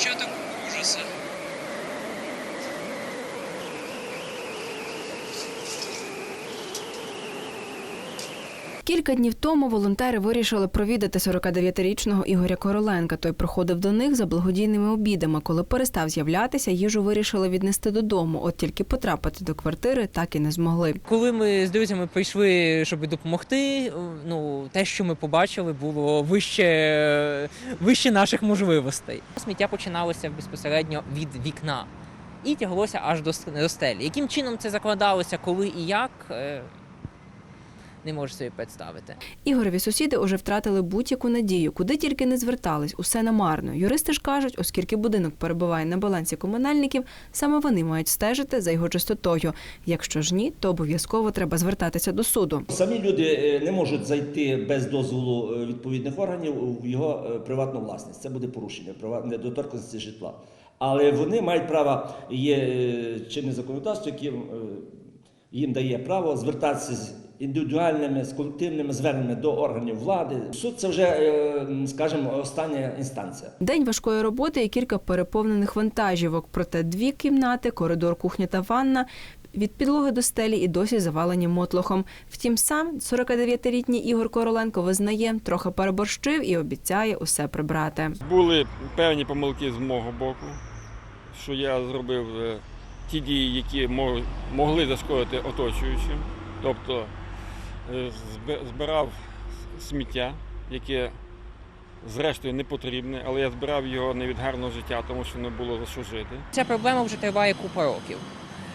початок ужаса. Кілька днів тому волонтери вирішили провідати 49-річного Ігоря Короленка. Той приходив до них за благодійними обідами. Коли перестав з'являтися, їжу вирішили віднести додому. От тільки потрапити до квартири так і не змогли. Коли ми з друзями прийшли, щоб допомогти, ну те, що ми побачили, було вище, вище наших можливостей. Сміття починалося безпосередньо від вікна і тяглося аж до стелі. Яким чином це закладалося, коли і як, е, не можу собі представити. Ігорові сусіди уже втратили будь-яку надію, куди тільки не звертались, усе намарно. Юристи ж кажуть, оскільки будинок перебуває на балансі комунальників, саме вони мають стежити за його чистотою. Якщо ж ні, то обов'язково треба звертатися до суду. Самі люди е, не можуть зайти без дозволу е, відповідних органів в його е, приватну власність. Це буде порушення права недоторканості житла. Але вони мають право, є чинне законодавство, яке е, їм дає право звертатися з індивідуальними, з колективними зверненнями до органів влади. Суд це вже, е, скажімо, остання інстанція. День важкої роботи і кілька переповнених вантажівок. Проте дві кімнати, коридор, кухня та ванна. Від підлоги до стелі і досі завалені мотлохом. Втім, сам 49-літній Ігор Короленко визнає, трохи переборщив і обіцяє усе прибрати. Були певні помилки з мого боку, що я зробив е, ті дії, які могли зашкодити оточуючим. Тобто збирав сміття, яке зрештою не потрібне, але я збирав його не від гарного життя, тому що не було за що жити. Ця проблема вже триває купа років.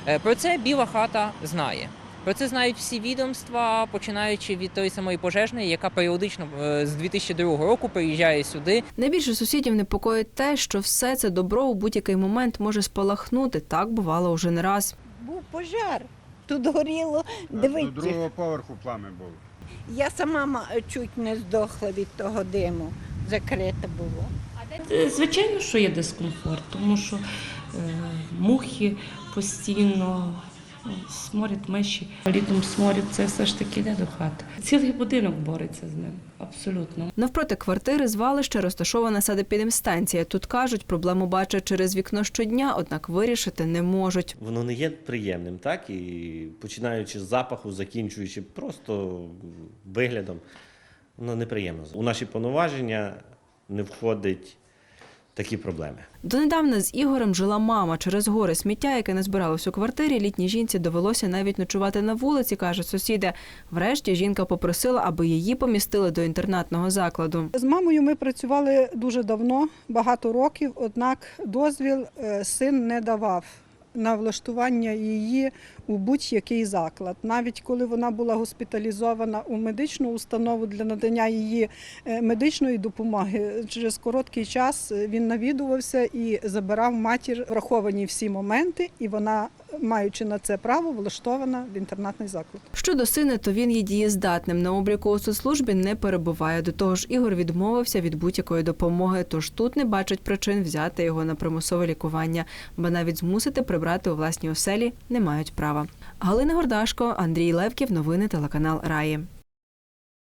Е, Про це Біла хата знає. Про це знають всі відомства, починаючи від тої самої пожежної, яка періодично е, з 2002 року приїжджає сюди. Найбільше сусідів непокоїть те, що все це добро у будь-який момент може спалахнути. Так бувало уже не раз. Був пожар. Тут горіло. До другого поверху пламя було. я сама чуть не здохла від того диму. Закрите було. Е, Звичайно, що є дискомфорт, тому що е, мухи постійно, сморід миші. Літом сморід це все ж таки йде до хати. Цілий будинок бореться з ним, абсолютно. Навпроти квартири звалища розташована садипідемстанція. Тут кажуть, проблему бачать через вікно щодня, однак вирішити не можуть. воно не є приємним, так? І починаючи з запаху, закінчуючи просто виглядом, воно неприємно. У наші повноваження не входить такі проблеми. Донедавна з Ігорем жила мама. Через гори сміття, яке не збиралось у квартирі, літній жінці довелося навіть ночувати на вулиці, кажуть сусіди. Врешті жінка попросила, аби її помістили до інтернатного закладу. З мамою ми працювали дуже давно, багато років, однак дозвіл е, син не давав на влаштування її у будь-який заклад. Навіть коли вона була госпіталізована у медичну установу для надання її е, медичної допомоги, через короткий час е, він навідувався і забирав матір враховані всі моменти, і вона, маючи на це право, влаштована в інтернатний заклад. Щодо сина, то він є дієздатним. На обліку у соцслужбі не перебуває. До того ж, Ігор відмовився від будь-якої допомоги, тож тут не бачать причин взяти його на примусове лікування, бо навіть змусити прибрати у власній оселі не мають права. Галина Гордашко, Андрій Левків, новини телеканал Раї.